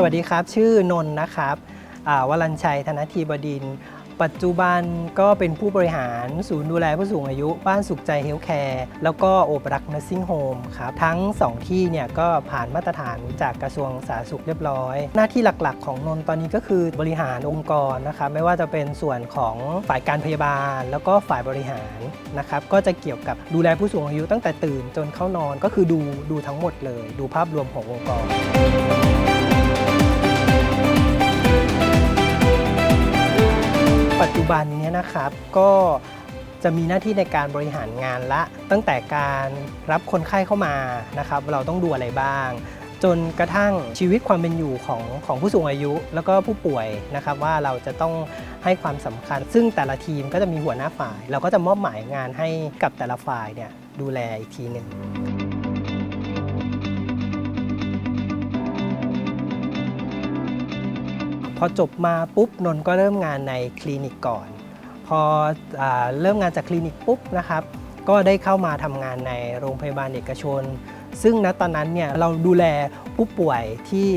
สวัสดีครับ ชื่อนนท์นะครับวรัญชัยธนทีบดิน ปัจจุบันก็เป็นผู้บริหารศูนย์ดูแลผู้สูงอายุ บ้านสุขใจเฮลท์แคร์แล้วก็โอปรักนัสซิ่งโฮมครับ ทั้ง 2 ที่เนี่ยก็ผ่านมาตรฐานจากกระทรวงสาธารณสุขเรียบร้อย หน้าที่หลักๆ ของนนท์ตอนนี้ก็คือบริหารองค์กรนะครับไม่ว่าจะเป็นส่วนของฝ่ายการพยาบาล แล้วก็ฝ่ายบริหารนะครับก็จะเกี่ยวกับดูแลผู้สูงอายุตั้งแต่ตื่นจนเข้านอนก็คือดูดูทั้งหมดเลย ดูภาพรวมขององค์กร ปัจจุบันนี้นะครับก็จะมีหน้าที่ในการบริหารงานละ ตั้งแต่การรับคนไข้เข้ามานะครับ เราต้องดูอะไรบ้าง จนกระทั่งชีวิตความเป็นอยู่ของของผู้สูงอายุ แล้วก็ผู้ป่วยนะครับว่าเราจะต้องให้ความสำคัญ ซึ่งแต่ละทีมก็จะมีหัวหน้าฝ่าย เราก็จะมอบหมายงานให้กับแต่ละฝ่ายเนี่ยดูแลอีกทีหนึ่ง พอจบมาปุ๊บนนท์ก็เริ่มงานในคลินิกก่อน พออเริ่มงานจากคลินิกปุ๊บนะครับ ก็ได้เข้ามาทำงานในโรงพยาบาลเอกชน ซึ่งณตอนนั้นเนี่ยเราดูแลผู้ป่วยที่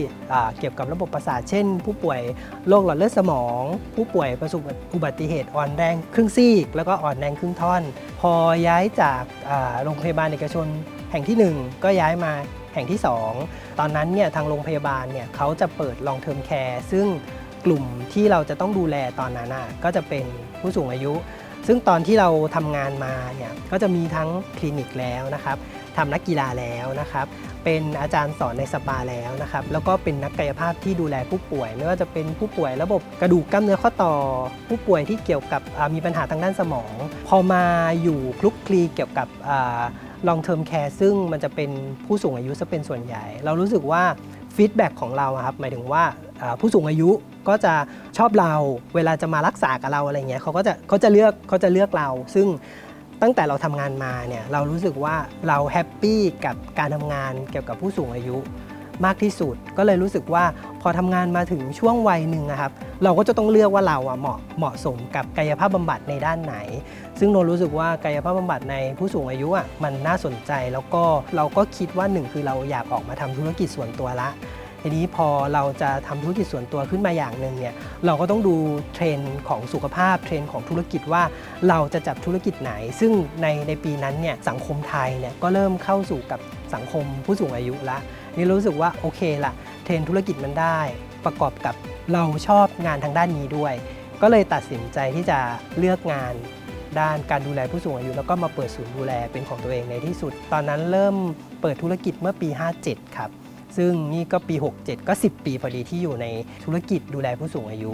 เกี่ยวกับระบบประสาทเช่น ผู้ป่วยโรคหลอดเลือดสมอง ผู้ป่วยประสบอุบัติเหตุอ่อนแรงครึ่งซีก แล้วก็อ่อนแรงครึ่งท่อน พอย้ายจากโรงพยาบาลเอกชนแห่งที่หนึ่งก็ย้ายมา แห่งที่สองตอนนั้นเนี่ยทางโรงพยาบาลเนี่ยเขาจะเปิด long term care ซึ่งกลุ่มที่เราจะต้องดูแลตอนนั้นน่ะก็จะเป็นผู้สูงอายุ ซึ่งตอนที่เราทำงานมาเนี่ยก็จะมีทั้งคลินิกแล้วนะครับทำนักกีฬาแล้วนะครับ เป็นอาจารย์สอนในสปาแล้วนะครับ แล้วก็เป็นนักกายภาพที่ดูแลผู้ป่วย ไม่ว่าจะเป็นผู้ป่วยระบบกระดูกกล้ามเนื้อข้อต่อ ผู้ป่วยที่เกี่ยวกับมีปัญหาทางด้านสมอง พอมาอยู่คลุกคลีเกี่ยวกับ ลองเทอมแคร์ซึ่งมันจะเป็นผู้สูงอายุซะเป็นส่วนใหญ่ เรารู้สึกว่าฟีดแบ็กของเราอะครับหมายถึงว่าอ่าผู้สูงอายุก็จะชอบเราเวลาจะมารักษากับเราอะไรเงี้ยเขาก็จะเขาจะเลือกเขาจะเลือกเรา ซึ่งตั้งแต่เราทำงานมาเนี่ยเรารู้สึกว่าเราแฮปปี้กับการทำงานเกี่ยวกับผู้สูงอายุ มากที่สุด ก็เลยรู้สึกว่าพอทำงานมาถึงช่วงวัยหนึ่งอะครับ เราก็จะต้องเลือกว่าเราอะเหมาะเหมาะสมกับกายภาพบำบัดในด้านไหน ซึ่งโนรู้สึกว่ากายภาพบำบัดในผู้สูงอายุอะมันน่าสนใจแล้วก็เราก็คิดว่าหนึ่งคือเราอยากออกมาทำธุรกิจส่วนตัวละทีนี้พอเราจะทำธุรกิจส่วนตัวขึ้นมาอย่างหนึ่งเนี่ยเราก็ต้องดูเทรนด์ของสุขภาพเทรนด์ของธุรกิจว่าเราจะจับธุรกิจไหน ซึ่งในในปีนั้นเนี่ยสังคมไทยเนี่ยก็เริ่มเข้าสู่กับสังคมผู้สูงอายุละ นี่รู้สึกว่าโอเคละเทรนธุรกิจมันได้ ประกอบกับเราชอบงานทางด้านนี้ด้วย ก็เลยตัดสินใจที่จะเลือกงานด้านการดูแลผู้สูงอายุแล้วก็มาเปิดศูนย์ดูแลเป็นของตัวเองในที่สุด ตอนนั้นเริ่มเปิดธุรกิจเมื่อปี 57 ครับ ซึ่งนี่ก็ปี 67 ก็ 10 ปีพอดีที่อยู่ในธุรกิจดูแลผู้สูงอายุ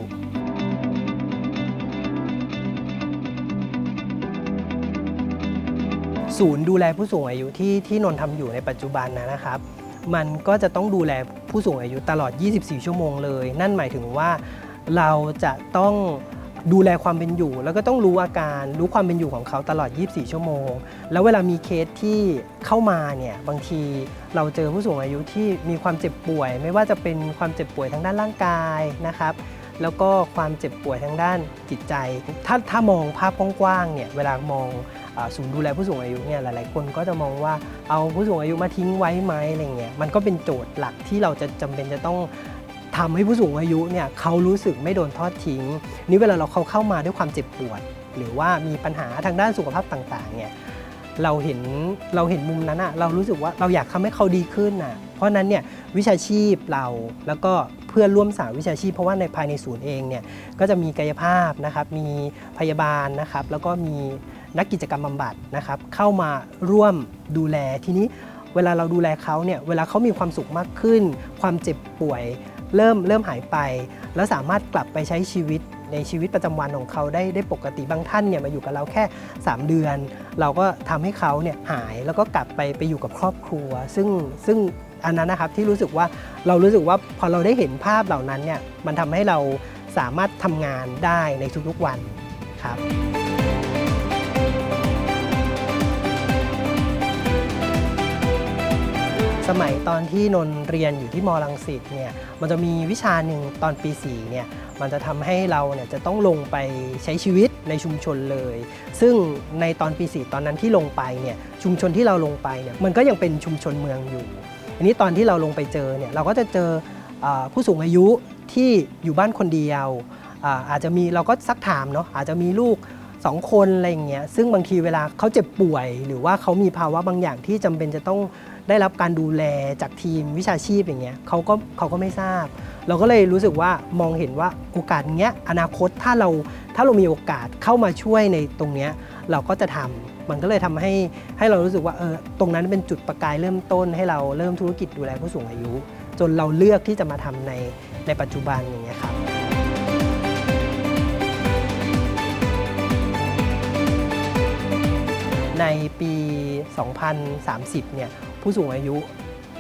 ศูนย์ดูแลผู้สูงอายุที่ที่นนทำอยู่ในปัจจุบันนะครับ มันก็จะต้องดูแลผู้สูงอายุตลอด 24 ชั่วโมงเลย นั่นหมายถึงว่าเราจะต้องดูแลความเป็นอยู่ แล้วก็ต้องรู้อาการรู้ความเป็นอยู่ของเขาตลอด 24 ชั่วโมง แล้วเวลามีเคสที่เข้ามาเนี่ยบางทีเราเจอผู้สูงอายุที่มีความเจ็บป่วย ไม่ว่าจะเป็นความเจ็บป่วยทางด้านร่างกายนะครับ แล้วก็ความเจ็บป่วยทางด้านจิตใจ ถ้าถ้ามองภาพกว้างๆเนี่ยเวลามอง ศูนย์ดูแลผู้สูงอายุเนี่ยหลายๆ คนก็จะมองว่าเอาผู้สูงอายุมาทิ้งไว้ไหมอะไรเงี้ยมันก็เป็นโจทย์หลักที่เราจะจำเป็นจะต้องทำให้ผู้สูงอายุเนี่ยเขารู้สึกไม่โดนทอดทิ้ง นี่เวลาเราเขาเข้ามาด้วยความเจ็บปวด หรือว่ามีปัญหาทางด้านสุขภาพต่างๆเนี่ยเราเห็นเราเห็นมุมนั้นอะเรารู้สึกว่าเราอยากทำให้เขาดีขึ้นอะเพราะนั้นเนี่ยวิชาชีพเราแล้วก็เพื่อนร่วมสาวิชาชีพ เพราะว่าในภายในศูนย์เองเนี่ยก็จะมีกายภาพนะครับมีพยาบาลนะครับแล้วก็มี นักกิจกรรมบำบัดนะครับเข้ามาร่วมดูแลทีนี้เวลาเราดูแลเขาเนี่ยเวลาเขามีความสุขมากขึ้น ความเจ็บป่วย เริ่มเริ่มหายไป แล้วสามารถกลับไปใช้ชีวิตในชีวิตประจำวันของเขาได้ได้ปกติบางท่านเนี่ยมาอยู่กับเราแค่ 3 เดือน เราก็ทำให้เขาเนี่ยหายแล้วก็กลับไปไปอยู่กับครอบครัว ซึ่งซึ่งอันนั้นนะครับที่รู้สึกว่าเรารู้สึกว่าพอเราได้เห็นภาพเหล่านั้นเนี่ยมันทำให้เราสามารถทำงานได้ในทุกๆวันครับ สมัยตอนที่นนท์เรียนอยู่ที่มรังสิตเนี่ยมันจะมีวิชาหนึ่งตอนปี4เนี่ยมันจะทำให้เราเนี่ยจะต้องลงไปใช้ชีวิตในชุมชนเลย ซึ่งในตอนปี4ตอนนั้นที่ลงไปเนี่ยชุมชนที่เราลงไปเนี่ยมันก็ยังเป็นชุมชนเมืองอยู่ อันนี้ตอนที่เราลงไปเจอเนี่ยเราก็จะเจออผู้สูงอายุที่อยู่บ้านคนเดียวอาอาจจะมีเราก็ซักถามเนาะอาจจะมีลูก2คนอะไรอย่างเงี้ยซึ่งบางทีเวลาเขาเจ็บป่วย หรือว่าเขามีภาวะบางอย่างที่จำเป็นจะต้อง ได้รับการดูแลจากทีมวิชาชีพอย่างเงี้ยเขาก็เขาก็ไม่ทราบ เราก็เลยรู้สึกว่ามองเห็นว่าโอกาสเนี้ยอนาคตถ้าเราถ้าเรามีโอกาสเข้ามาช่วยในตรงเนี้ยเราก็จะทำมันก็เลยทำให้ให้เรารู้สึกว่าเออตรงนั้นเป็นจุดประกายเริ่มต้นให้เราเริ่มธุรกิจดูแลผู้สูงอายุ จนเราเลือกที่จะมาทำในในปัจจุบันอย่างเงี้ยครับในปี 2030 เนี่ย ผู้สูงอายุ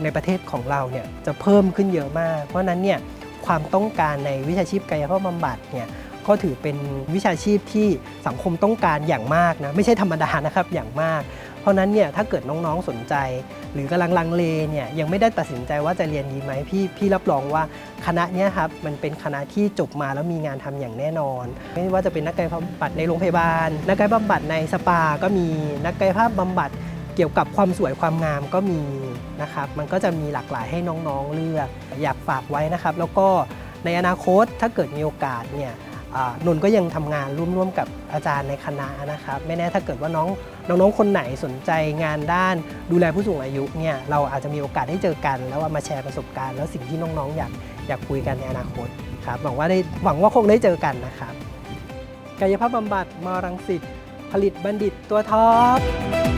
ในประเทศของเราเนี่ยจะเพิ่มขึ้นเยอะมาก เพราะนั้นเนี่ยความต้องการในวิชาชีพกายภาพบำบัดเนี่ยก็ถือเป็นวิชาชีพที่สังคมต้องการอย่างมากนะไม่ใช่ธรรมดานะครับอย่างมาก เพราะฉะนั้นเนี่ยถ้าเกิดน้องๆสนใจ หรือกำลังลังเลเนี่ยยังไม่ได้ตัดสินใจว่าจะเรียนดีไหมพี่พี่รับรองว่าคณะเนี้ยครับมันเป็นคณะที่จบมาแล้วมีงานทำอย่างแน่นอน ไม่ว่าจะเป็นนักกายภาพบำบัดในโรงพยาบาล นักกายภาพบำบัดในสปา ก็มีนักกายภาพบำบัด เกี่ยวกับความสวยความงามก็มีนะครับมันก็จะมีหลากหลายให้น้องๆเลือก อยากฝากไว้นะครับ แล้วก็ในอนาคตถ้าเกิดมีโอกาสเนี่ยอ่นนก็ยังทำงานร่วมๆกับอาจารย์ในคณะนะครับ ไม่แน่ถ้าเกิดว่าน้องน้องๆคนไหนสนใจงานด้านดูแลผู้สูงอายุเนี่ยเราอาจจะมีโอกาสได้เจอกัน แล้วมาแชร์ประสบการณ์ แล้วสิ่งที่น้องๆอยากอยากคุยกันในอนาคตครับหวังว่าได้หวังว่าคงได้เจอกันนะครับ กายภาพบำบัดมรังสิตผลิตบัณฑิตตัวท็อป